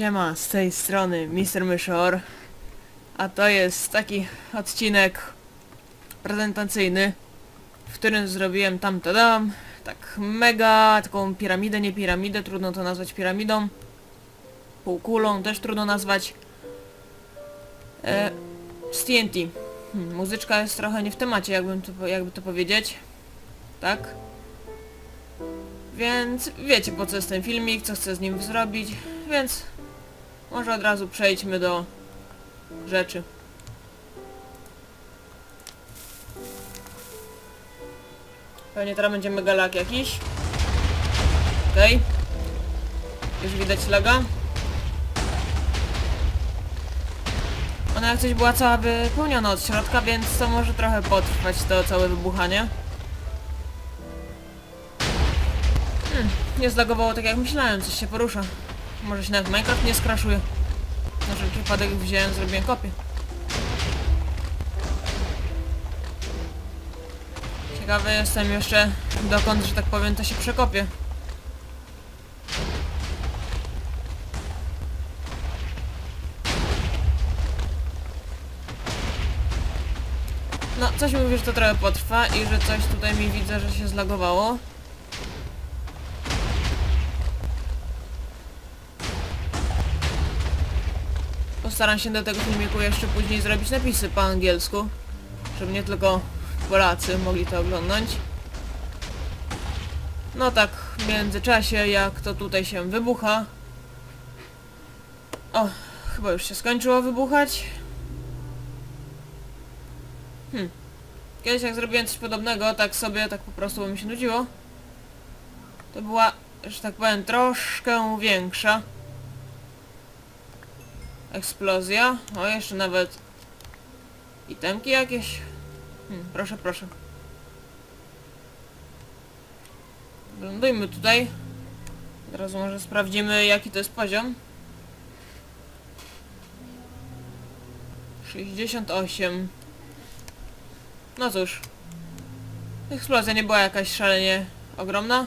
Siema, z tej strony Mr. Myszor. A to jest taki odcinek prezentacyjny, w którym zrobiłem tam dam tak mega, taką piramidę, nie piramidę, trudno to nazwać piramidą. Półkulą też trudno nazwać. E, z TNT. Hmm, muzyczka jest trochę nie w temacie, jakbym to, jakby to powiedzieć. Tak? Więc wiecie po co jest ten filmik, co chcę z nim zrobić, więc może od razu przejdźmy do rzeczy. Pewnie teraz będzie mega jakiś. Okej. Już widać laga. Ona jak coś była cała wypełniona od środka, więc to może trochę potrwać to całe wybuchanie. Hmm, nie zlagowało tak jak myślałem, coś się porusza. Może się nawet Minecraft nie skraszuje. Na wszelki wypadek wziąłem, zrobiłem kopię. Ciekawy jestem jeszcze dokąd, że tak powiem, to się przekopie. No, coś mi mówi, że to trochę potrwa i że coś tutaj mi widzę, że się zlagowało. Postaram się do tego filmiku jeszcze później zrobić napisy po angielsku, żeby nie tylko Polacy mogli to oglądać. No tak, w międzyczasie jak to tutaj się wybucha. O, chyba już się skończyło wybuchać. Hmm. Kiedyś jak zrobiłem coś podobnego, tak sobie, tak po prostu, bo mi się nudziło. To była, że tak powiem, troszkę większa. Eksplozja. O, jeszcze nawet itemki jakieś. Hmm, proszę, proszę. Lądujmy tutaj. Teraz może sprawdzimy jaki to jest poziom. 68. No cóż. Eksplozja nie była jakaś szalenie ogromna.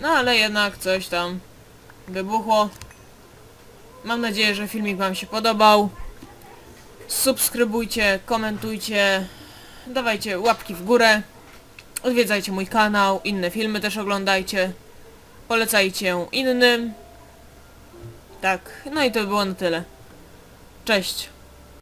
No ale jednak coś tam wybuchło. Mam nadzieję, że filmik Wam się podobał. Subskrybujcie, komentujcie, dawajcie łapki w górę. Odwiedzajcie mój kanał, inne filmy też oglądajcie. Polecajcie innym. Tak, no i to by było na tyle. Cześć.